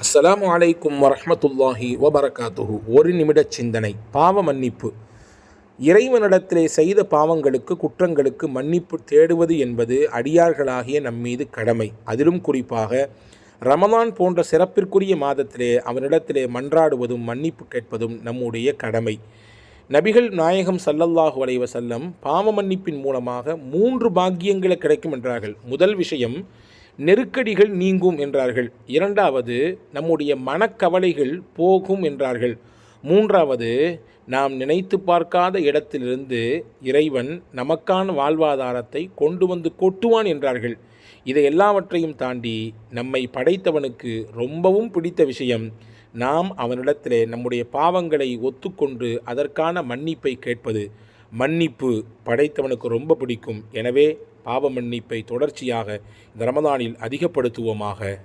அஸ்லாம் அலைக்கும் வரமத்துல்லாஹி வபரகாத்துஹு. ஒரு நிமிட சிந்தனை பாவ மன்னிப்பு. இறைவனிடத்திலே செய்த பாவங்களுக்கு குற்றங்களுக்கு மன்னிப்பு தேடுவது என்பது அடியார்களாகிய நம்மீது கடமை. அதிலும் குறிப்பாக ரமலான் போன்ற சிறப்பிற்குரிய மாதத்திலே அவனிடத்திலே மன்றாடுவதும் மன்னிப்பு கேட்பதும் நம்முடைய கடமை. நபிகள் நாயகம் சல்லல்லாஹு அலைஹி செல்லம் பாவ மன்னிப்பின் மூலமாக மூன்று பாக்கியங்களை கிடைக்கும் என்றார்கள். முதல் விஷயம் நெருக்கடிகள் நீங்கும் என்றார்கள். இரண்டாவது நம்முடைய மனக்கவலைகள் போகும் என்றார்கள். மூன்றாவது நாம் நினைத்து பார்க்காத இடத்திலிருந்து இறைவன் நமக்கான வாழ்வாதாரத்தை கொண்டு வந்து கொட்டுவான் என்றார்கள். இதை எல்லாவற்றையும் தாண்டி நம்மை படைத்தவனுக்கு ரொம்பவும் பிடித்த விஷயம் நாம் அவனிடத்திலே நம்முடைய பாவங்களை ஒத்துக்கொண்டு அதற்கான மன்னிப்பை கேட்பது. மன்னிப்பு படைத்தவனுக்கு ரொம்ப பிடிக்கும். எனவே பாவ மன்னிப்பை தொடர்ச்சியாக இந்த ரமதானில் அதிகப்படுத்துவோமாக.